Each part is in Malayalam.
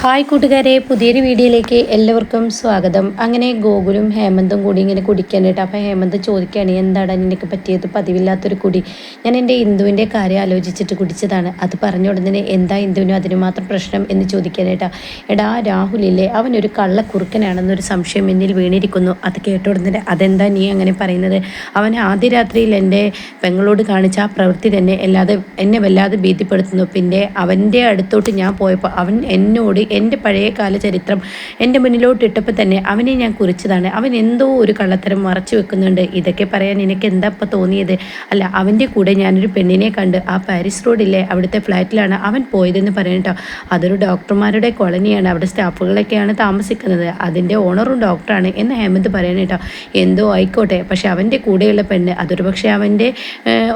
ഹായ് കൂട്ടുകാരെ പുതിയൊരു വീഡിയോയിലേക്ക് എല്ലാവർക്കും സ്വാഗതം. അങ്ങനെ ഗോകുലും ഹേമന്തും കൂടി ഇങ്ങനെ കുടിക്കാനായിട്ട് അപ്പോൾ ഹേമന്ത് ചോദിക്കുകയാണ് എന്താണ് നിനക്ക് പറ്റിയത്? പതിവില്ലാത്തൊരു കുടി. ഞാൻ എന്റെ ഇന്ദുവിന്റെ കാര്യം ആലോചിച്ചിട്ട് കുടിച്ചതാണ്. അത് പറഞ്ഞ ഉടനെ എന്താ ഇന്ദുവിനും അതിന് മാത്രം പ്രശ്നം എന്ന് ചോദിക്കാനായിട്ടാ. എടാ രാഹുലില്ലേ അവനൊരു കള്ളക്കുറുക്കനാണെന്നൊരു സംശയം എന്നിൽ വീണിരിക്കുന്നു. അത് കേട്ട ഉടനെ അതെന്താ നീ അങ്ങനെ പറയുന്നത്? അവൻ ആദ്യ രാത്രിയിൽ എന്റെ പെങ്ങളോട് കാണിച്ച ആ പ്രവൃത്തി തന്നെ അല്ലാതെ എന്നെ വല്ലാതെ ഭീതിപ്പെടുത്തുന്നു. പിന്നെ അവന്റെ അടുത്തോട്ട് ഞാൻ പോയപ്പോൾ അവൻ എന്നോട് എന്റെ പഴയകാല ചരിത്രം എന്റെ മുന്നിലോട്ട് ഇട്ടപ്പോൾ തന്നെ അവനെ ഞാൻ കുറിച്ചതാണ്. അവൻ എന്തോ ഒരു കള്ളത്തരം മറച്ചു വെക്കുന്നുണ്ട്. ഇതൊക്കെ പറയാൻ എനിക്ക് എന്താ ഇപ്പം തോന്നിയത്? അല്ല അവന്റെ കൂടെ ഞാനൊരു പെണ്ണിനെ കണ്ട് ആ പാരീസ് റോഡിലെ അവിടുത്തെ ഫ്ലാറ്റിലാണ് അവൻ പോയതെന്ന് പറയട്ടോ അതൊരു ഡോക്ടർമാരുടെ കോളനിയാണ്. അവിടെ സ്റ്റാഫുകളൊക്കെയാണ് താമസിക്കുന്നത്. അതിന്റെ ഓണറും ഡോക്ടറാണ് എന്ന് ഹേമന്ത് പറയണം കേട്ടോ. എന്തോ ആയിക്കോട്ടെ. പക്ഷേ അവന്റെ കൂടെയുള്ള പെണ്ണ് അതൊരു പക്ഷേ അവന്റെ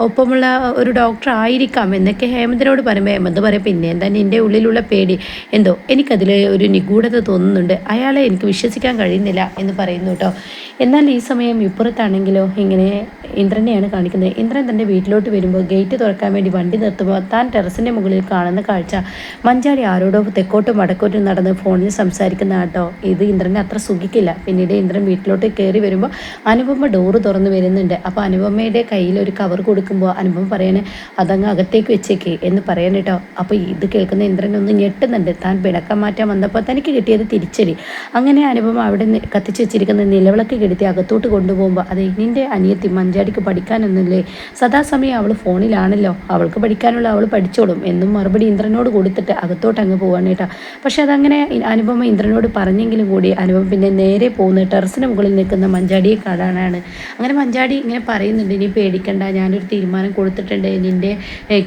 ഒപ്പമുള്ള ഒരു ഡോക്ടർ ആയിരിക്കാം എന്നൊക്കെ ഹേമന്തിനോട് പറയുമ്പോൾ ഹേമന്ത് പറയും പിന്നെ എന്താ നിന്റെ ഉള്ളിലുള്ള പേടി? എന്തോ എനിക്കതിൽ ഒരു നിഗൂഢത തോന്നുന്നുണ്ട്. അയാളെ എനിക്ക് വിശ്വസിക്കാൻ കഴിയുന്നില്ല എന്ന് പറയുന്നു കേട്ടോ. എന്നാൽ ഈ സമയം ഇപ്പുറത്താണെങ്കിലോ ഇങ്ങനെ ഇന്ദ്രനെയാണ് കാണിക്കുന്നത്. ഇന്ദ്രൻ തന്റെ വീട്ടിലോട്ട് വരുമ്പോൾ ഗേറ്റ് തുറക്കാൻ വേണ്ടി വണ്ടി നിർത്തുമ്പോൾ താൻ ടെറസിന്റെ മുകളിൽ കാണുന്ന കാഴ്ച. മഞ്ചാടി ആരോടോ തെക്കോട്ടും വടക്കോട്ടും നടന്ന് ഫോണിൽ സംസാരിക്കുന്ന കേട്ടോ. ഇത് ഇന്ദ്രനെ അത്ര സുഖിക്കില്ല. പിന്നീട് ഇന്ദ്രൻ വീട്ടിലോട്ട് കയറി വരുമ്പോൾ അനുപമ ഡോറ് തുറന്ന് വരുന്നുണ്ട്. അപ്പോൾ അനുപമയുടെ കയ്യിൽ ഒരു കവർ കൊടുക്കുമ്പോൾ അനുപമ പറയണേ അതങ്ങ് അകത്തേക്ക് വെച്ചേക്ക് എന്ന് പറയാൻ കേട്ടോ. അപ്പോൾ ഇത് കേൾക്കുന്ന ഇന്ദ്രൻ ഒന്ന് ഞെട്ടുന്നുണ്ട്. താൻ പിണക്കം മാറ്റാൻ വന്നപ്പോൾ തനിക്ക് കിട്ടിയത് തിരിച്ചടി. അങ്ങനെ അനുപമ അവിടെ കത്തിച്ച് വെച്ചിരിക്കുന്ന നിലവിളക്ക് കെടുത്തി അകത്തോട്ട് കൊണ്ടുപോകുമ്പോൾ അതെ നിന്റെ അനിയത്തി മഞ്ചാടിക്ക് പഠിക്കാനൊന്നുമില്ലേ സദാസമയം അവൾ ഫോണിലാണല്ലോ. അവൾക്ക് പഠിക്കാനുള്ള അവൾ പഠിച്ചോളും. എന്നും മറുപടി ഇന്ദ്രനോട് കൊടുത്തിട്ട് അകത്തോട്ട് അങ്ങ് പോവാണ് കേട്ടോ. പക്ഷെ അതങ്ങനെ അനുപമ ഇന്ദ്രനോട് പറഞ്ഞെങ്കിലും കൂടി അനുപമ പിന്നെ നേരെ പോകുന്ന ടെറസിന് മുകളിൽ നിൽക്കുന്ന മഞ്ചാടിയെ കാണാനാണ്. അങ്ങനെ മഞ്ചാടി ഇങ്ങനെ പറയുന്നുണ്ട് ഇനി പേടിക്കണ്ട ഞാനൊരു തീരുമാനം കൊടുത്തിട്ടുണ്ട്. നിന്റെ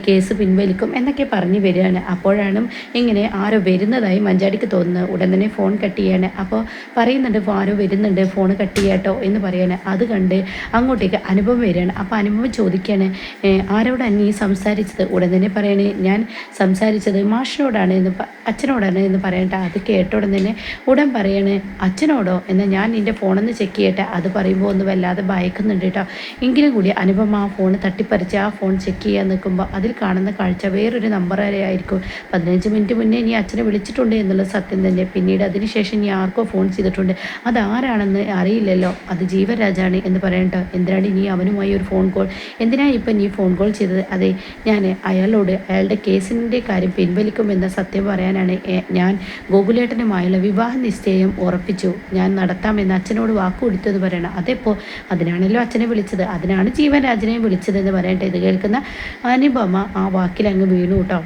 കേസ് പിൻവലിക്കും എന്നൊക്കെ പറഞ്ഞു വരികയാണ്. അപ്പോഴാണ് ഇങ്ങനെ ആരോ വരുന്നതായി മഞ്ചാടിക്ക് തോന്നുന്നു. ഉടൻ തന്നെ ഫോൺ കട്ട് ചെയ്യാണ്. അപ്പോൾ പറയുന്നുണ്ട് "ഫോ- ആരോ വരുന്നുണ്ട് ഫോൺ കട്ട് ചെയ്യാട്ടോ എന്ന് പറയാണ്. അത് കണ്ട് അങ്ങോട്ടേക്ക് അനുഭവം വരികയാണ്. അപ്പോൾ അനുഭവം ചോദിക്കുകയാണ് "ഏഹ്, ആരോടാണ് നീ സംസാരിച്ചത്? ഉടൻ തന്നെ പറയണേ ഞാൻ സംസാരിച്ചത് മാഷിനോടാണ് എന്ന് അച്ഛനോടാണ് എന്ന് പറയട്ടെ അത് കേട്ട ഉടൻ തന്നെ ഉടൻ പറയണേ അച്ഛനോടോ? എന്നാൽ ഞാൻ നിന്റെ ഫോണൊന്ന് ചെക്ക് ചെയ്യട്ടെ. അത് പറയുമ്പോൾ ഒന്ന് വല്ലാതെ ഭയക്കുന്നുണ്ട് കേട്ടോ എങ്കിലും കൂടി അനുപമ ആ ഫോൺ തട്ടിപ്പറിച്ച് ആ ഫോൺ ചെക്ക് ചെയ്യാൻ നിൽക്കുമ്പോൾ അതിൽ കാണുന്ന കാഴ്ച വേറൊരു നമ്പർ വരെ ആയിരിക്കും. പതിനഞ്ച് മിനിറ്റ് മുന്നേ നീ അച്ഛനെ വിളിച്ചിട്ടുണ്ട് എന്നുള്ളത് സത്യം തന്നെ. പിന്നീട് അതിനുശേഷം ഞാൻ ആർക്കോ ഫോൺ ചെയ്തിട്ടുണ്ട്. അത് ആരാണെന്ന് അറിയില്ലല്ലോ. അത് ജീവരാജാണ് എന്ന് പറയണ്ട. എന്തിനാണ് ഇനി അവനുമായി ഒരു ഫോൺ കോൾ എന്തിനാ ഇപ്പം നീ ഫോൺ കോൾ ചെയ്തത്? അതെ ഞാൻ അയാളോട് അയാളുടെ കേസിന്റെ കാര്യം പിൻവലിക്കുമെന്ന സത്യം പറയാനാണ് ഞാൻ ഗോകുലേട്ടനുമായുള്ള വിവാഹ നിശ്ചയം ഉറപ്പിച്ചു. ഞാൻ നടത്താമെന്ന് അച്ഛനോട് വാക്ക് കൊടുത്തത് പറയണം. അതെപ്പോൾ അതിനാണല്ലോ അച്ഛനെ വിളിച്ചത്. അതിനാണ് ജീവരാജനെ വിളിച്ചതെന്ന് പറയട്ടെ. ഇത് കേൾക്കുന്ന അനുപമ ആ വാക്കിൽ അങ്ങ് വീണു കേട്ടോ.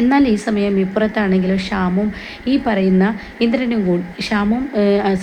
എന്നാൽ ഈ സമയം ഇപ്പുറത്താണെങ്കിലും ഷാമും ഈ പറയുന്ന ഇന്ദ്രനും കൂടി ഷാമും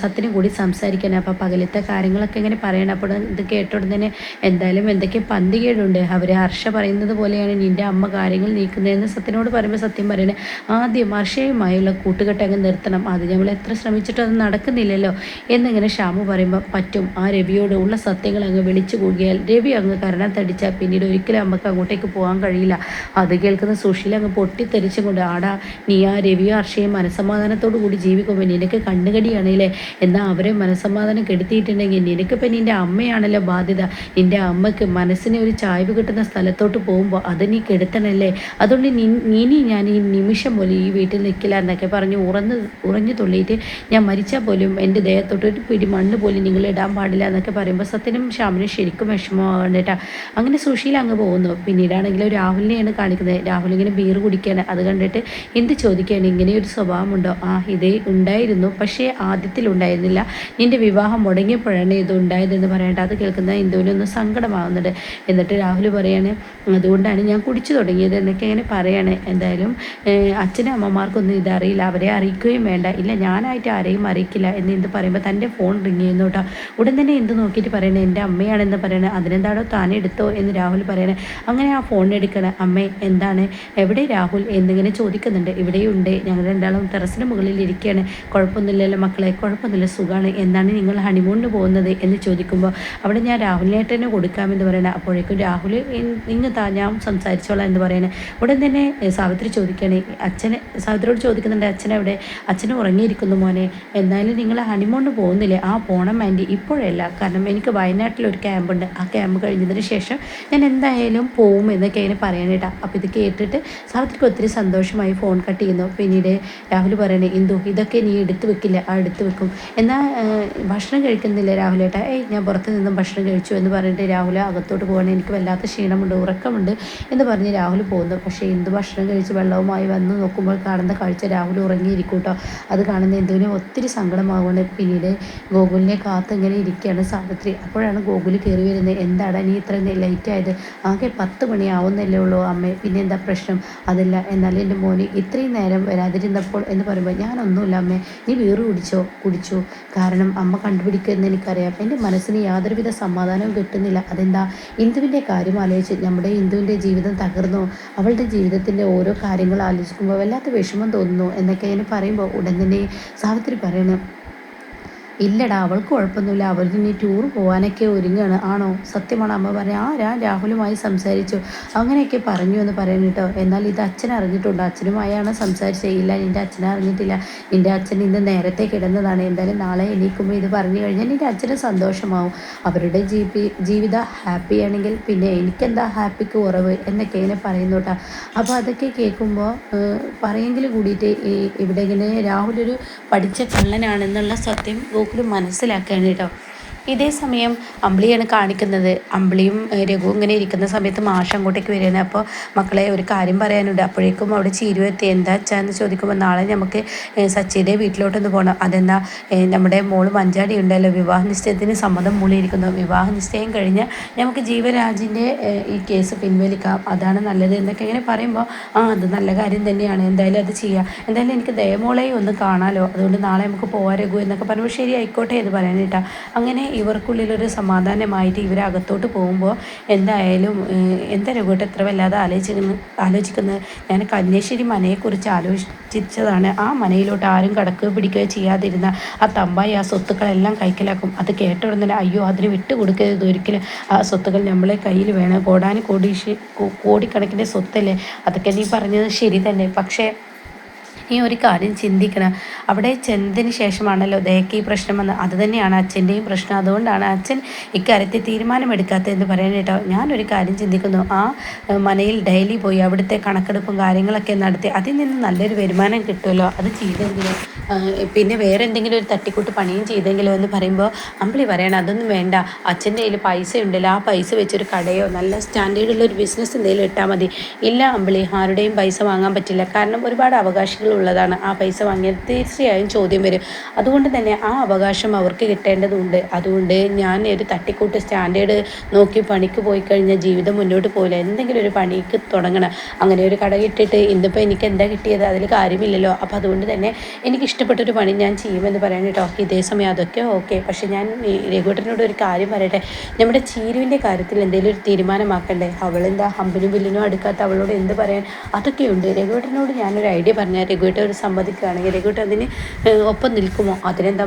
സത്തിനും കൂടി സംസാരിക്കാൻ അപ്പോൾ പകലത്തെ കാര്യങ്ങളൊക്കെ ഇങ്ങനെ പറയണം. അപ്പോൾ ഇത് കേട്ടോടെ തന്നെ എന്തായാലും എന്തൊക്കെ പന്തികേടുണ്ട്. അവർ ഹർഷ പറയുന്നത് പോലെയാണ് നിന്റെ അമ്മ കാര്യങ്ങൾ നീക്കുന്നതെന്ന് സത്യനോട് പറയുമ്പോൾ സത്യം പറയണേ. ആദ്യം ഹർഷയുമായുള്ള കൂട്ടുകെട്ട് അങ്ങ് നിർത്തണം. അത് നമ്മൾ എത്ര ശ്രമിച്ചിട്ടും അത് നടക്കുന്നില്ലല്ലോ എന്നിങ്ങനെ ഷാമ പറയുമ്പോൾ പറ്റും. ആ രവിയോട് ഉള്ള സത്യങ്ങൾ അങ്ങ് വിളിച്ചു കൂടിയാൽ രവി അങ്ങ് കരണം തടിച്ചാൽ പിന്നീട് ഒരിക്കലും നമുക്ക് അങ്ങോട്ടേക്ക് പോകാൻ കഴിയില്ല. അത് കേൾക്കുന്ന സുഷീൽ അങ്ങ് പൊട്ടിത്തെറിച്ചും കൊണ്ട് ആടാ നീ ആ രവിയോ അർഷയും മനസ്സമാധാനത്തോടു കൂടി ജീവിക്കുമ്പോൾ നിനക്ക് കണ്ണുകടിയാണല്ലേ? എന്നാൽ അവരെ മനസ്സമാധാനം കെടുത്തിയിട്ടുണ്ടെങ്കിൽ നിനക്കിപ്പോൾ നിന്റെ അമ്മയാണല്ലോ ബാധ്യത. നിന്റെ അമ്മയ്ക്ക് മനസ്സിനെ ഒരു ചായ്വ് കിട്ടുന്ന സ്ഥലത്തോട്ട് പോകുമ്പോൾ അത് നീ കെടുത്തണല്ലേ? അതുകൊണ്ട് ഇനി ഞാൻ ഈ നിമിഷം പോലും ഈ വീട്ടിൽ നിൽക്കില്ല എന്നൊക്കെ പറഞ്ഞ് ഉറന്ന് ഉറഞ്ഞു തുള്ളിയിട്ട് ഞാൻ മരിച്ചാൽ പോലും എന്റെ ദേഹത്തോട്ട് ഒരു പിടി മണ്ണ് പോലും നിങ്ങൾ ഇടാൻ പാടില്ല എന്നൊക്കെ പറയുമ്പോൾ സത്യനും ശ്യാമിനും ശരിക്കും വിഷമമാണ് കേട്ടോ. അങ്ങനെ സുശീല അങ്ങ് പോകുന്നു. പിന്നീടാണെങ്കിലും രാഹുലിനെയാണ് കാണിക്കുന്നത്. രാഹുൽ ഇങ്ങനെ ബീർ കുടിക്കുകയാണ് അത് കണ്ടിട്ട് എന്ത് ചോദിക്കുകയാണ്? ഇങ്ങനെ ഒരു സ്വഭാവമുണ്ടോ? ആ ഇതേ ഉണ്ടായിരുന്നു. പക്ഷേ ആദ്യത്തിൽ ഉണ്ടായിരുന്നില്ല നിന്റെ വിവാഹം മുടങ്ങിയപ്പോഴാണ് ഇത് ഉണ്ടായതെന്ന് പറയേണ്ട. അത് കേൾക്കുന്ന ഇന്ദുവിനൊന്ന് സങ്കടമാവുന്നുണ്ട്. എന്നിട്ട് രാഹുൽ പറയാണ് അതുകൊണ്ടാണ് ഞാൻ കുടിച്ചു തുടങ്ങിയത് എന്നൊക്കെ ഇങ്ങനെ പറയാണ്. എന്തായാലും അച്ഛനും അമ്മമാർക്കൊന്നും ഇതറിയില്ല. അവരെ അറിയിക്കുകയും വേണ്ട. ഇല്ല ഞാനായിട്ട് ആരെയും അറിയിക്കില്ല എന്ന് എന്ത് പറയുമ്പോൾ തന്റെ ഫോൺ റിങ് ചെയ്യുന്നു കേട്ടോ. ഉടൻ തന്നെ എന്ത് നോക്കിയിട്ട് പറയണേ? എന്റെ അമ്മയാണെന്ന് പറയണേ. അതിനെന്താണോ താൻ എടുത്തോ എന്ന് രാഹുൽ പറയണേ. അങ്ങനെ ആ ഫോൺ എടുക്കണേ. അമ്മേ എന്താണ്? എവിടെ രാഹുൽ എന്നിങ്ങനെ ചോദിക്കുന്നുണ്ട്. ഇവിടെയുണ്ട്. ഞങ്ങൾ രണ്ടാളും ടെറസിന് മുകളിൽ ഇരിക്കുകയാണ്. കുഴപ്പമൊന്നുമില്ലല്ലോ മക്കളെ. കുഴപ്പമൊന്നുമില്ല. സുഖമാണ് എന്നാണ് നിങ്ങൾ ഹണിമൂണിന് പോകുന്നത് എന്ന് ചോദിക്കുമ്പോൾ അവിടെ ഞാൻ രാഹുലിനേട്ടനെ കൊടുക്കാമെന്ന് പറയണേ. അപ്പോഴേക്കും രാഹുൽ നിങ്ങൾ താ ഞാൻ സംസാരിച്ചോളാം എന്ന് പറയണേ. ഉടൻ തന്നെ സാവിത്രി ചോദിക്കുകയാണ്. അച്ഛനെ സാവിത്രിയോട് ചോദിക്കുന്നുണ്ട് അച്ഛനെവിടെ? അച്ഛൻ ഉറങ്ങിയിരിക്കുന്നു മോനെ. എന്നാലും നിങ്ങൾ ഹണിമൂണിന് പോകുന്നില്ലേ? ആ പോണം ആന്റി. ഇപ്പോഴല്ല. കാരണം എനിക്ക് വയനാട്ടിൽ ഒരു ക്യാമ്പുണ്ട്. ആ ക്യാമ്പ് കഴിഞ്ഞതിന് ശേഷം ഞാൻ എന്തായാലും പോകും എന്നൊക്കെ അതിനെ പറയാനേട്ടാ അപ്പോൾ ഇത് കേട്ടിട്ട് സാവിത്രിക്ക് ഒത്തിരി സന്തോഷമായി ഫോൺ കട്ട് ചെയ്യുന്നു. പിന്നീട് രാഹുൽ പറയണേ ഇന്ദു ഇതൊക്കെ നീ എടുത്തു വെക്കില്ല ആ എടുത്തു വെക്കും. എന്നാൽ ഭക്ഷണം കഴിക്കുന്നില്ല രാഹുലേട്ടാ ഏയ് ഞാൻ പുറത്ത് നിന്നും ഭക്ഷണം കഴിച്ചു എന്ന് പറഞ്ഞിട്ട് രാഹുൽ അകത്തോട്ട് പോകണേ എനിക്ക് വല്ലാത്ത ക്ഷീണമുണ്ട് ഉറക്കമുണ്ട് എന്ന് പറഞ്ഞ് രാഹുൽ പോകുന്നു. പക്ഷേ ഇന്ദു ഭക്ഷണം കഴിച്ച് വെള്ളവുമായി വന്ന് നോക്കുമ്പോൾ കാണുന്ന കാഴ്ച രാഹുൽ ഉറങ്ങിയിരിക്കും കേട്ടോ. അത് കാണുന്ന ഇന്ദുവിന് ഒത്തിരി സങ്കടമാവുകയാണ്. പിന്നീട് ഗോകുലിനെ കാത്ത് ഇങ്ങനെ ഇരിക്കുകയാണ് സാവിത്രി. അപ്പോഴാണ് ഗോകുൽ കയറി വരുന്നത്. എന്താണ് നീ ഇത്ര ലേറ്റ് ആയത്? ആകെ പത്ത് മണിയാവുന്നല്ലേ ഉള്ളൂ അമ്മേ. പിന്നെ എന്താ പ്രശ്നം? അതല്ല എന്നാലും എന്റെ മോന് ഇത്രയും നേരം വരാതിരുന്നപ്പോൾ എന്ന് പറയുമ്പോൾ ഞാനൊന്നുമില്ല അമ്മേ നീ വീറ് കുടിച്ചോ കുടിച്ചു. കാരണം അമ്മ കണ്ടുപിടിക്കുമെന്ന് എനിക്കറിയാം. എന്റെ മനസ്സിന് യാതൊരുവിധ സമാധാനവും കിട്ടുന്നില്ല. അതെന്താ? ഇന്ദുവിന്റെ കാര്യം ആലോചിച്ച് നമ്മുടെ ഇന്ദുവിന്റെ ജീവിതം തകർന്നു. അവളുടെ ജീവിതത്തിന്റെ ഓരോ കാര്യങ്ങൾ ആലോചിക്കുമ്പോൾ വല്ലാത്ത വിഷമം തോന്നുന്നു. എന്നൊക്കെ ഇങ്ങനെ പറയുമ്പോൾ ഉടൻ തന്നെ സാവിത്രി പറയണം ഇല്ലടാ അവൾക്ക് കുഴപ്പമൊന്നുമില്ല. അവൾ ഇനി ടൂർ പോകാനൊക്കെ ഒരുങ്ങാണ്. ആണോ? സത്യമാണ്. അമ്മ പറയാം ആ ഞാൻ രാഹുലുമായി സംസാരിച്ചു. അങ്ങനെയൊക്കെ പറഞ്ഞു എന്ന് പറയുന്നു കേട്ടോ. എന്നാൽ ഇത് അച്ഛൻ അറിഞ്ഞിട്ടുണ്ട്. അച്ഛനുമായാണ് സംസാരിച്ചത് ഇല്ല നിന്റെ അച്ഛനെ അറിഞ്ഞിട്ടില്ല. നിന്റെ അച്ഛൻ ഇന്ന് നേരത്തെ കിടന്നതാണ്. എന്തായാലും നാളെ എണീക്കുമ്പോൾ ഇത് പറഞ്ഞു കഴിഞ്ഞാൽ നിന്റെ അച്ഛന് സന്തോഷമാവും. അവരുടെ ജീവി ജീവിതം ഹാപ്പി ആണെങ്കിൽ പിന്നെ എനിക്കെന്താ ഹാപ്പിക്ക് കുറവ് എന്നൊക്കെ ഇങ്ങനെ പറയുന്നു കേട്ടോ. അപ്പോൾ അതൊക്കെ കേൾക്കുമ്പോൾ പറയെങ്കിൽ കൂടിയിട്ട് ഇവിടെ ഇങ്ങനെ രാഹുൽ ഒരു പഠിച്ച കള്ളനാണെന്നുള്ള സത്യം ഗോകുലും മനസ്സിലാക്കുകയാണ് കേട്ടോ ഇതേ സമയം അമ്പിളിയാണ് കാണിക്കുന്നത്. അമ്പിളിയും രഘു ഇങ്ങനെ ഇരിക്കുന്ന സമയത്ത് മാഷ് അങ്ങോട്ടേക്ക് വരികയാണ്. അപ്പോൾ മക്കളെ ഒരു കാര്യം പറയാനുണ്ട്. അപ്പോഴേക്കും അവിടെ ചീരു എത്തി. എന്താ അച്ഛാന്ന് ചോദിക്കുമ്പോൾ നാളെ നമുക്ക് സച്ചിയുടെ വീട്ടിലോട്ടൊന്ന് പോകണം അതെന്താ നമ്മുടെ മോൾ മഞ്ചാടി ഉണ്ടല്ലോ. വിവാഹ നിശ്ചയത്തിന് സമ്മതം മൂളിയിരിക്കുന്നു. വിവാഹ നിശ്ചയം കഴിഞ്ഞ് നമുക്ക് ജീവരാജിന്റെ ഈ കേസ് പിൻവലിക്കാം. അതാണ് നല്ലത് എന്നൊക്കെ ഇങ്ങനെ പറയുമ്പോൾ ആ അത് നല്ല കാര്യം തന്നെയാണ്. എന്തായാലും അത് ചെയ്യാം. എന്തായാലും എനിക്ക് ദയമോളെയും ഒന്ന് കാണാമല്ലോ അതുകൊണ്ട് നാളെ നമുക്ക് പോകാൻ രഘു എന്നൊക്കെ പറയുമ്പോൾ ശരി ആയിക്കോട്ടെ എന്ന് പറയാനായിട്ടാണ് അങ്ങനെ ഇവർക്കുള്ളിലൊരു സമാധാനമായിട്ട് ഇവരകത്തോട്ട് പോകുമ്പോൾ എന്തായാലും എന്താ രൂപട്ട് എത്ര വല്ലാതെ ആലോചിക്കുന്നു ആലോചിക്കുന്നത് ഞാൻ കന്യാശ്ശേരി മനയെക്കുറിച്ച് ആലോചിച്ചതാണ്. ആ മനയിലോട്ട് ആരും കടക്കുക പിടിക്കുകയോ ചെയ്യാതിരുന്ന ആ തമ്പായി ആ സ്വത്തുക്കളെല്ലാം കൈക്കലാക്കും. അത് കേട്ട ഉടനെ അയ്യോ അതിന് വിട്ടു കൊടുക്കരുത് ഒരിക്കലും. ആ സ്വത്തുക്കൾ നമ്മളെ കയ്യിൽ വേണം. കോടാനും കോടി കോടിക്കണക്കിന്റെ സ്വത്തല്ലേ? അതൊക്കെ നീ പറഞ്ഞത് ശരി തന്നെ. പക്ഷേ നീ ഒരു കാര്യം ചിന്തിക്കണം. അവിടെ ചെന്നതിന് ശേഷമാണല്ലോ ദയക്ക് ഈ പ്രശ്നം വന്ന് അത് തന്നെയാണ് അച്ഛന്റെയും പ്രശ്നം. അതുകൊണ്ടാണ് അച്ഛൻ ഇക്കാര്യത്തിൽ തീരുമാനമെടുക്കാത്തതെന്ന് പറയാൻ കേട്ടോ. ഞാനൊരു കാര്യം ചിന്തിക്കുന്നു. ആ മനയിൽ ഡെയിലി പോയി അവിടുത്തെ കണക്കെടുപ്പും കാര്യങ്ങളൊക്കെ നടത്തി അതിൽ നിന്ന് നല്ലൊരു വരുമാനം കിട്ടുമല്ലോ? അത് ചെയ്തെങ്കിലും? പിന്നെ വേറെ എന്തെങ്കിലും ഒരു തട്ടിക്കൂട്ട് പണിയും ചെയ്തെങ്കിലോ എന്ന് പറയുമ്പോൾ അമ്പിളി പറയണം അതൊന്നും വേണ്ട. അച്ഛന്റെ കയ്യിൽ പൈസ ഉണ്ടല്ലോ ആ പൈസ വെച്ചൊരു കടയോ നല്ല സ്റ്റാൻഡേർഡുള്ള ഒരു ബിസിനസ് എന്തെങ്കിലും ഇട്ടാൽ മതി. ഇല്ല അമ്പിളി ആരുടെയും പൈസ വാങ്ങാൻ പറ്റില്ല. കാരണം ഒരുപാട് അവകാശങ്ങൾ ഉള്ളതാണ്. ആ പൈസ വാങ്ങിയാൽ തീർച്ചയായും ചോദ്യം വരും. അതുകൊണ്ട് തന്നെ ആ അവകാശം അവർക്ക് കിട്ടേണ്ടതുണ്ട്. അതുകൊണ്ട് ഞാൻ ഒരു തട്ടിക്കൂട്ട് സ്റ്റാൻഡേർഡ് നോക്കി പണിക്ക് പോയി കഴിഞ്ഞാൽ ജീവിതം മുന്നോട്ട് പോകില്ല എന്തെങ്കിലും ഒരു പണിക്ക് തുടങ്ങണം. അങ്ങനെ ഒരു കട കിട്ടിയിട്ട് ഇന്നിപ്പോൾ എനിക്ക് എന്താ കിട്ടിയത് അതിൽ കാര്യമില്ലല്ലോ. അപ്പോൾ അതുകൊണ്ട് തന്നെ എനിക്ക് ഇഷ്ടപ്പെട്ടൊരു പണി ഞാൻ ചെയ്യുമെന്ന് പറയാൻ കേട്ടോ. ഇതേ സമയം അതൊക്കെ ഓക്കെ. പക്ഷേ ഞാൻ രഘുട്ടനോട് ഒരു കാര്യം പറയട്ടെ. നമ്മുടെ ചീരുവിന്റെ കാര്യത്തിൽ എന്തെങ്കിലും ഒരു തീരുമാനമാക്കണ്ടേ? അവളെന്താ ഹമ്പിനും ബില്ലിനും അടുക്കാത്ത അവളോട് എന്ത് പറയാൻ? അതൊക്കെയുണ്ട്. രഘുട്ടനോട് ഞാനൊരു ഐഡിയ പറഞ്ഞാൽ രഘുട്ട ഒരു സമ്മതിക്കുകയാണെങ്കിൽ രഘുട്ട അതിന് ഒപ്പം നിൽക്കുമോ? അതിനെന്താ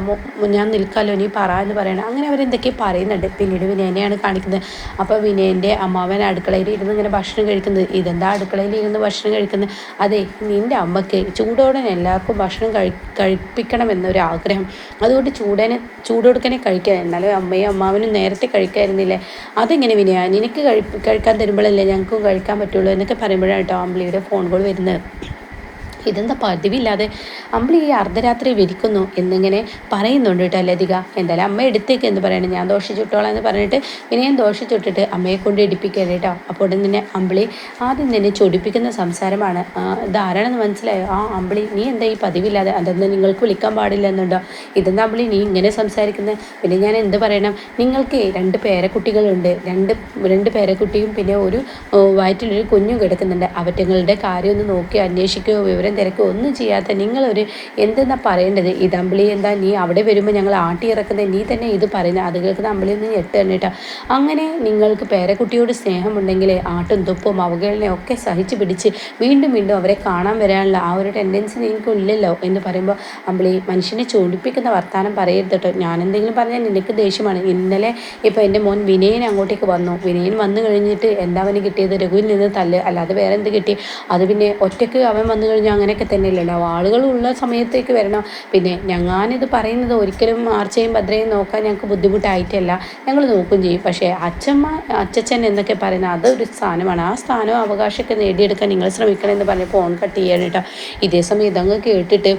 ഞാൻ നിൽക്കാമല്ലോ നീ പറ എന്ന് പറയണം. അങ്ങനെ അവരെന്തൊക്കെ പറയുന്നുണ്ട്. പിന്നീട് വിനയനെയാണ് കാണിക്കുന്നത്. അപ്പോൾ വിനയന്റെ അമ്മാവൻ അടുക്കളയിൽ ഇരുന്ന് ഇങ്ങനെ ഭക്ഷണം കഴിക്കുന്നത്. ഇതെന്താ അടുക്കളയിൽ ഇരുന്ന് ഭക്ഷണം കഴിക്കുന്നത്? അതെ നിന്റെ അമ്മയ്ക്ക് ചൂടോടെ എല്ലാവർക്കും ഭക്ഷണം കഴി കഴിപ്പിക്കണമെന്നൊരു ആഗ്രഹം അതുകൊണ്ട് ചൂടനെ ചൂടോടുക്കനെ കഴിക്കാൻ എന്നാലും അമ്മയും അമ്മാവനും നേരത്തെ കഴിക്കായിരുന്നില്ലേ? അതെങ്ങനെ വിനയ? നിനക്ക് കഴി കഴിക്കാൻ തരുമ്പോഴല്ലേ ഞങ്ങൾക്കും കഴിക്കാൻ പറ്റുള്ളൂ എന്നൊക്കെ പറയുമ്പോഴാണ് കേട്ടോ അമ്പിളിയുടെ ഫോൺ കോൾ വരുന്നത്. ഇതെന്താ പതിവില്ലാതെ? അമ്പിളി ഈ അർദ്ധരാത്രി വിരിക്കുന്നു എന്നിങ്ങനെ പറയുന്നുണ്ട് കേട്ടോ ലതിക. എന്തായാലും അമ്മ എടുത്തേക്ക് എന്ന് പറയണം. ഞാൻ ദോശ ചുട്ടോളാം എന്ന് പറഞ്ഞിട്ട് വിനയം ദോശ ചുട്ടിട്ട് അമ്മയെ കൊണ്ട് ഇടിപ്പിക്കുക കേട്ടോ. അപ്പോൾ ഉടൻ തന്നെ അമ്പിളി ആദ്യം തന്നെ ചൊടിപ്പിക്കുന്ന സംസാരമാണ്. ധാരാളം മനസ്സിലായോ? ആ അമ്പിളി നീ എന്താ ഈ പതിവില്ലാതെ? അതൊന്നും നിങ്ങൾക്ക് വിളിക്കാൻ പാടില്ല എന്നുണ്ടോ? ഇതെന്താ അമ്പിളി നീ ഇങ്ങനെ സംസാരിക്കുന്നത്? പിന്നെ ഞാൻ എന്ത് പറയണം? നിങ്ങൾക്ക് രണ്ട് പേരക്കുട്ടികളുണ്ട്. രണ്ട് രണ്ട് പേരക്കുട്ടിയും പിന്നെ ഒരു വയറ്റിലൊരു കുഞ്ഞും കിടക്കുന്നുണ്ട്. അവറ്റങ്ങളുടെ കാര്യം ഒന്ന് നോക്കി അന്വേഷിക്കുകയോ വിവരം തിരക്ക് ഒന്നും ചെയ്യാത്ത നിങ്ങളൊരു എന്തെന്നാ പറയേണ്ടത്? ഇത് അമ്പിളി എന്താ? നീ അവിടെ വരുമ്പോൾ ഞങ്ങൾ ആട്ടി ഇറക്കുന്നത് നീ തന്നെ ഇത് പറയുന്നത് അത് കേൾക്കുന്ന അമ്പിളി ഒന്ന് ഞെട്ട് കേട്ടോ അങ്ങനെ നിങ്ങൾക്ക് പേരക്കുട്ടിയോട് സ്നേഹമുണ്ടെങ്കിൽ ആട്ടും തുപ്പും അവഗണനയും ഒക്കെ സഹിച്ച് പിടിച്ച് വീണ്ടും വീണ്ടും അവരെ കാണാൻ വരാനുള്ള ആ ഒരു ടെൻഡൻസി നിങ്ങൾക്കില്ലല്ലോ എന്ന് പറയുമ്പോൾ അമ്പിളി മനുഷ്യനെ ചൂണ്ടിപ്പിക്കുന്ന വർത്തമാനം പറയരുത് കേട്ടോ ഞാൻ എന്തെങ്കിലും പറഞ്ഞാൽ നിനക്ക് ദേഷ്യമാണ്. ഇന്നലെ ഇപ്പോൾ എന്റെ മോൻ വിനയൻ അങ്ങോട്ടേക്ക് വന്നു. വിനയൻ വന്നു കഴിഞ്ഞിട്ട് എന്താ അവന് കിട്ടിയത്? രഘുവിൽ നിന്ന് തല്ല്. അല്ലാതെ വേറെ എന്ത് കിട്ടി? അത് പിന്നെ ഒറ്റയ്ക്ക് അവൻ വന്നു കഴിഞ്ഞാൽ അങ്ങനെയൊക്കെ തന്നെയല്ലേ ഉണ്ടാവും ആളുകൾ ഉള്ള സമയത്തേക്ക് വരണം. പിന്നെ ഞങ്ങാനിത് പറയുന്നത് ഒരിക്കലും ആർച്ചയും ഭദ്രയും നോക്കാൻ ഞങ്ങൾക്ക് ബുദ്ധിമുട്ടായിട്ടല്ല. ഞങ്ങൾ നോക്കുകയും ചെയ്യും. പക്ഷേ അച്ഛമ്മ അച്ഛച്ചൻ എന്നൊക്കെ പറയുന്ന അതൊരു സ്ഥാനമാണ്. ആ സ്ഥാനം അവകാശമൊക്കെ നേടിയെടുക്കാൻ നിങ്ങൾ ശ്രമിക്കണമെന്ന് പറഞ്ഞ് ഫോൺ കട്ട് ചെയ്യണം കേട്ടോ. ഇതേ സമയം ഇതങ്ങ് കേട്ടിട്ട്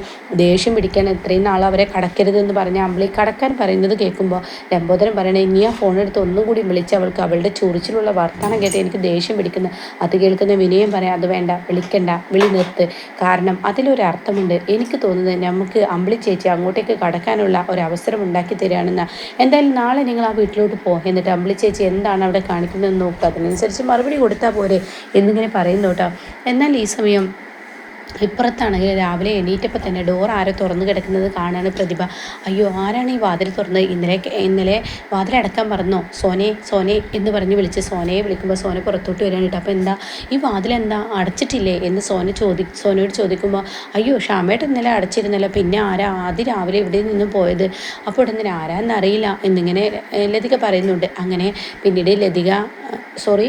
ദേഷ്യം പിടിക്കാൻ എത്രയും നാൾ അവരെ കടക്കരുതെന്ന് പറഞ്ഞ് അമ്പിളി കടക്കാൻ പറയുന്നത് കേൾക്കുമ്പോൾ ലംബോദരൻ പറയണേ ഇനി ആ ഫോണെടുത്ത് ഒന്നും കൂടി വിളിച്ച് അവൾക്ക് അവളുടെ ചൊറിച്ചിലുള്ള വർത്തമാനം കേട്ട് എനിക്ക് ദേഷ്യം പിടിക്കുന്നു. അത് കേൾക്കുന്ന വിനയം പറയാം. അത് വേണ്ട വിളിക്കണ്ട. വിളി നിർത്ത്. കാരണം അതിലൊരു അർത്ഥമുണ്ട്. എനിക്ക് തോന്നുന്നത് നമുക്ക് അമ്പിളി ചേച്ചി അങ്ങോട്ടേക്ക് കടക്കാനുള്ള ഒരു അവസരം ഉണ്ടാക്കി തരികയാണെന്ന്. എന്തായാലും നാളെ നിങ്ങൾ ആ വീട്ടിലോട്ട് പോകും എന്നിട്ട് അമ്പിളി ചേച്ചി എന്താണ് അവിടെ കാണിക്കുന്നതെന്ന് നോക്കുക അതിനനുസരിച്ച് മറുപടി കൊടുത്താൽ പോരെ എന്നിങ്ങനെ പറയുന്നു കേട്ടോ. എന്നാൽ ഈ സമയം ഇപ്പുറത്താണെങ്കിൽ രാവിലെ എണീറ്റപ്പോൾ തന്നെ ഡോർ ആരോ തുറന്ന് കിടക്കുന്നത് കാണാണ് പ്രതിഭ. അയ്യോ ആരാണ് ഈ വാതിൽ തുറന്നത് ഇന്നലെ ഇന്നലെ വാതിൽ അടക്കാൻ പറഞ്ഞോ സോനെ സോനെ എന്ന് പറഞ്ഞ് വിളിച്ച് സോനയെ വിളിക്കുമ്പോൾ സോന പുറത്തോട്ട് വരാനിട്ട് അപ്പോൾ എന്താ? ഈ വാതിൽ എന്താ? അടച്ചിട്ടില്ലേ? എന്ന് സോന ചോദി സോനയോട് ചോദിക്കുമ്പോൾ അയ്യോ ഷാമേട്ട് ഇന്നലെ അടച്ചിരുന്നല്ലോ. പിന്നെ ആരാ? ആദ്യം രാവിലെ ഇവിടെ നിന്ന് പോയത്? അപ്പോൾ ഇവിടെ ആരാന്നറിയില്ല എന്നിങ്ങനെ ലതിക പറയുന്നുണ്ട്. അങ്ങനെ പിന്നീട് ലതിക സോറി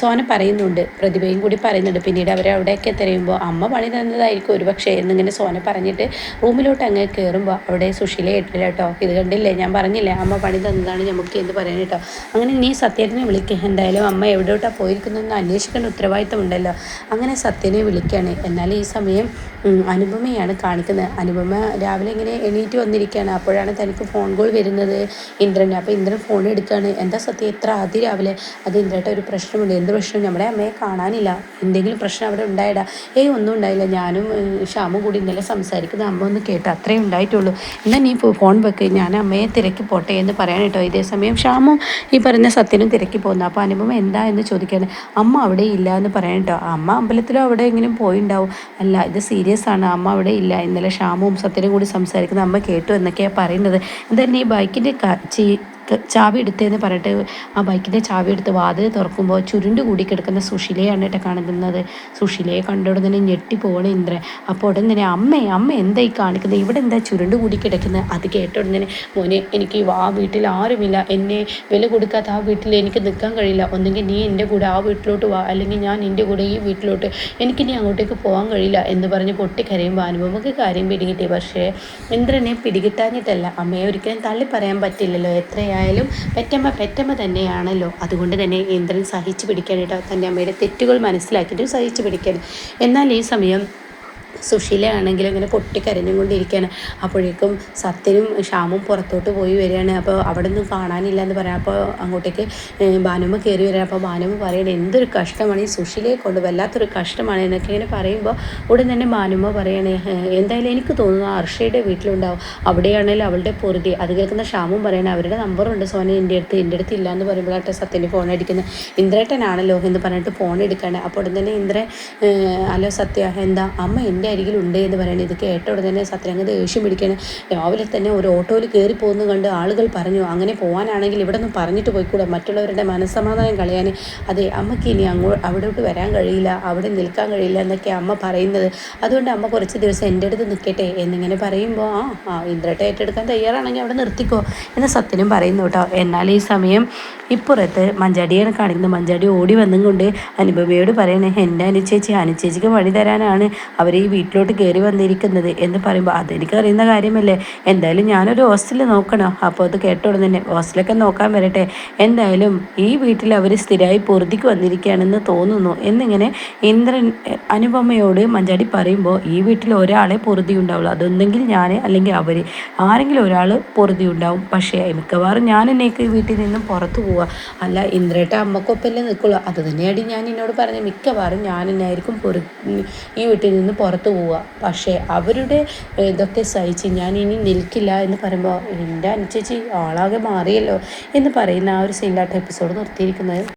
സോന പറയുന്നുണ്ട് പ്രതിഭയും കൂടി പറയുന്നുണ്ട്. പിന്നീട് അവർ അവിടെയൊക്കെ തിരയുമ്പോൾ അമ്മ പണി തന്നതായിരിക്കും ഒരു പക്ഷേ എന്നിങ്ങനെ സോന പറഞ്ഞിട്ട് റൂമിലോട്ട് അങ്ങ് കയറുമ്പോൾ അവിടെ സുശീല ഏട്ടില്ല കേട്ടോ. ഇത് കണ്ടില്ലേ? ഞാൻ പറഞ്ഞില്ലേ അമ്മ പണി തന്നതാണ് നമുക്ക് എന്ത് പറയാൻ കേട്ടോ. അങ്ങനെ നീ സത്യനെ വിളിക്കുക എന്തായാലും അമ്മ എവിടോട്ടാണ് പോയിരിക്കുന്നതെന്ന് അന്വേഷിക്കേണ്ട ഉത്തരവാദിത്തം ഉണ്ടല്ലോ അങ്ങനെ സത്യനെ വിളിക്കുകയാണ് എന്നാൽ ഈ സമയം അനുപമയാണ് കാണിക്കുന്നത്. അനുപമ രാവിലെ ഇങ്ങനെ എണീറ്റ് വന്നിരിക്കുകയാണ്. അപ്പോഴാണ് തനിക്ക് ഫോൺ കോൾ വരുന്നത്. ഇന്ദ്രന് അപ്പോൾ ഇന്ദ്രൻ ഫോൺ എടുക്കുകയാണ്. എന്താ സത്യം? എത്ര അതിരാവിലെ രാവിലെ. അത് ഇന്ദ്രേട്ട ഒരു പ്രശ്നമുണ്ട്. എന്ത് പ്രശ്നം? നമ്മുടെ അമ്മയെ കാണാനില്ല. എന്തെങ്കിലും പ്രശ്നം അവിടെ ഉണ്ടായിടാ. ഏയ് ഒന്നും ഉണ്ടായില്ല. ഞാനും ഷാമും കൂടി ഇന്നലെ സംസാരിക്കുന്നത് അമ്മ ഒന്ന് കേട്ട് അത്രേ ഉണ്ടായിട്ടുള്ളൂ. എന്നാൽ നീ ഫോൺ വെക്ക്. ഞാൻ അമ്മയെ തിരക്കി പോട്ടെ എന്ന് പറയാൻ കേട്ടോ. ഇതേ സമയം ഷാമും ഈ പറഞ്ഞ സത്യനും തിരക്കി പോകുന്നു. അപ്പോൾ അനുപമ എന്താ എന്ന് ചോദിക്കുകയാണ്. അമ്മ അവിടെ ഇല്ല എന്ന് പറയാൻ കേട്ടോ. അമ്മ അമ്പലത്തിലോ അവിടെ എങ്ങനെ പോയിണ്ടാവും. അല്ല ഇത് സീരിയസ് ആണ് അമ്മ അവിടെ ഇല്ല. ഇന്നലെ ഷാമും സത്യനും കൂടി സംസാരിക്കുന്നത് അമ്മ കേട്ടു എന്നൊക്കെയാണ് പറയുന്നത്. എന്തായാലും ഈ ബൈക്കിന്റെ ചാവി എടുത്തതെന്ന് പറഞ്ഞിട്ട് ആ ബൈക്കിന്റെ ചാവി എടുത്ത് വാതിൽ തുറക്കുമ്പോൾ ചുരുണ്ട് കൂടി കിടക്കുന്ന സുഷിലയാണ് കേട്ടോ കാണുന്നത്. സുഷിലയെ കണ്ടോടെ തന്നെ ഞെട്ടി പോകണം ഇന്ദ്രൻ. അപ്പോൾ ഉടൻ തന്നെ അമ്മേ അമ്മ എന്തായി കാണിക്കുന്നത് ഇവിടെ എന്താ ചുരുണ്ട് കൂടി കിടക്കുന്നത് അത് കേട്ട തന്നെ മോനെ എനിക്ക് ആ വീട്ടിൽ ആരുമില്ല. എന്നെ വില കൊടുക്കാത്ത ആ വീട്ടിൽ എനിക്ക് നിൽക്കാൻ കഴിയില്ല. ഒന്നെങ്കിൽ നീ എന്റെ കൂടെ ആ വീട്ടിലോട്ട് വാ. അല്ലെങ്കിൽ ഞാൻ എന്റെ കൂടെ ഈ വീട്ടിലോട്ട് എനിക്ക് നീ അങ്ങോട്ടേക്ക് പോകാൻ കഴിയില്ല. എന്ന് പറഞ്ഞ് പൊട്ടിക്കരയുമ്പോൾ അനുഭവമൊക്കെ കാര്യം പിടികിട്ടി. പക്ഷേ ഇന്ദ്രനെ പിടികിട്ടാഞ്ഞിട്ടല്ല. അമ്മയെ ഒരിക്കലും തള്ളി പറയാൻ പറ്റില്ലല്ലോ. എത്രയാണ് ആയാലും പെറ്റമ്മ പെറ്റമ്മ തന്നെയാണല്ലോ. അതുകൊണ്ട് തന്നെ ഇന്ദ്രൻ സഹിച്ചു പിടിക്കാനായിട്ട് തന്റെ അമ്മയുടെ തെറ്റുകൾ മനസ്സിലാക്കിയിട്ട് സഹിച്ചു പിടിക്കാൻ എന്നാൽ ഈ സമയം സുശീല ആണെങ്കിലും ഇങ്ങനെ പൊട്ടിക്കരഞ്ഞും കൊണ്ടിരിക്കുകയാണ് അപ്പോഴേക്കും സത്യനും ഷാമും പുറത്തോട്ട് പോയി വരികയാണ്. അപ്പോൾ അവിടെ ഒന്നും കാണാനില്ല എന്ന് പറയാം. അപ്പോൾ അങ്ങോട്ടേക്ക് ഭാനുമ്മ കയറി വരാം അപ്പോൾ ഭാനുമ്മ പറയണേ എന്തൊരു കഷ്ടമാണ് ഈ സുശീലയെ കൊണ്ട് വല്ലാത്തൊരു കഷ്ടമാണ് എന്നൊക്കെ ഇങ്ങനെ പറയുമ്പോൾ ഉടൻ തന്നെ ഭാനുമ്മ പറയണേ എന്തായാലും എനിക്ക് തോന്നുന്നു അർഷയുടെ വീട്ടിലുണ്ടാവും. അവിടെയാണെങ്കിലും അവളുടെ പൊറുതി. അത് കേൾക്കുന്ന ഷാമും പറയണേ അവരുടെ നമ്പറുണ്ട് സോന എന്റെ അടുത്ത് എന്റെ അടുത്ത് ഇല്ല എന്ന് പറയുമ്പോഴാട്ടെ സത്യന്റെ ഫോൺ അടിക്കുന്നത്. ഇന്ദ്രേട്ടനാണല്ലോ എന്ന് പറഞ്ഞിട്ട് ഫോൺ എടുക്കുകയാണ് അപ്പോൾ ഉടൻ തന്നെ ഇന്ദ്രൻ അല്ലോ സത്യ എന്താ? അമ്മ എന്റെ അരികിലുണ്ട് എന്ന് പറയുന്നത് ഇത് കേട്ട ഉടനെ സത്യരംഗ ദേഷ്യം പിടിക്കണം രാവിലെ തന്നെ ഒരു ഓട്ടോയിൽ കയറി പോകുന്നത് കണ്ട് ആളുകൾ പറഞ്ഞു അങ്ങനെ പോകാനാണെങ്കിൽ ഇവിടെ നിന്ന് പറഞ്ഞിട്ട് പോയിക്കൂടെ. മറ്റുള്ളവരുടെ മനസ്സമാധാനം കളയാൻ അതെ അമ്മയ്ക്ക് ഇനി അങ്ങോ അവിടോട്ട് വരാൻ കഴിയില്ല. അവിടെ നിൽക്കാൻ കഴിയില്ല എന്നൊക്കെ അമ്മ പറയുന്നത്. അതുകൊണ്ട് അമ്മ കുറച്ച് ദിവസം എന്റെ അടുത്ത് നിൽക്കട്ടെ എന്നിങ്ങനെ പറയുമ്പോൾ ആ ആ ഇന്ദ്രട്ട ഏറ്റെടുക്കാൻ തയ്യാറാണെങ്കിൽ അവിടെ നിർത്തിക്കോ എന്ന് സത്യനും പറയുന്നു കേട്ടോ. എന്നാൽ ഈ സമയം ഇപ്പുറത്ത് മഞ്ചാടിയാണ് കാണിക്കുന്നത്. മഞ്ചാടി ഓടി വന്നും കൊണ്ട് അനുപമയോട് പറയണേ എന്റെ അനുചേച്ചി അനുചേച്ചിക്ക് വഴി തരാനാണ്. അവർ ഈ വീട്ടിലോട്ട് കയറി വന്നിരിക്കുന്നത് എന്ന് പറയുമ്പോൾ അതെനിക്ക് അറിയുന്ന കാര്യമല്ലേ? എന്തായാലും ഞാനൊരു ഹോസ്റ്റലിൽ നോക്കണം. അപ്പോൾ അത് കേട്ടോടെ തന്നെ ഹോസ്റ്റലൊക്കെ നോക്കാൻ വരട്ടെ. എന്തായാലും ഈ വീട്ടിൽ അവർ സ്ഥിരമായി പൊറുതിക്ക് വന്നിരിക്കുകയാണെന്ന് തോന്നുന്നു. എന്നിങ്ങനെ ഇന്ദ്രൻ അനുപമയോട് മഞ്ചാടി പറയുമ്പോൾ ഈ വീട്ടിൽ ഒരാളെ പൊറുതി ഉണ്ടാവുള്ളൂ. അതൊന്നെങ്കിൽ ഞാൻ അല്ലെങ്കിൽ അവർ ആരെങ്കിലും ഒരാൾ പൊറുതി ഉണ്ടാവും. പക്ഷേ മിക്കവാറും ഞാൻ എന്നേക്ക് വീട്ടിൽ നിന്നും പുറത്തു പോവുക. അല്ല ഇന്ദ്രേട്ട അമ്മക്കൊപ്പല്ലേ നിൽക്കുള്ളൂ അത് തന്നെയാണ് ഞാൻ എന്നോട് പറഞ്ഞ. മിക്കവാറും ഞാൻ എന്നായിരിക്കും പൊറു ഈ വീട്ടിൽ നിന്ന് പുറത്തു പോവുക. പക്ഷേ അവരുടെ ഇതൊക്കെ സഹിച്ച് ഞാൻ ഇനി നിൽക്കില്ല എന്ന് പറയുമ്പോൾ എന്റെ അനുസരിച്ച് ആളാകെ മാറിയല്ലോ എന്ന് പറയുന്ന ആ ഒരു സീനിലാട്ട് എപ്പിസോഡ് നിർത്തിയിരിക്കുന്നത്.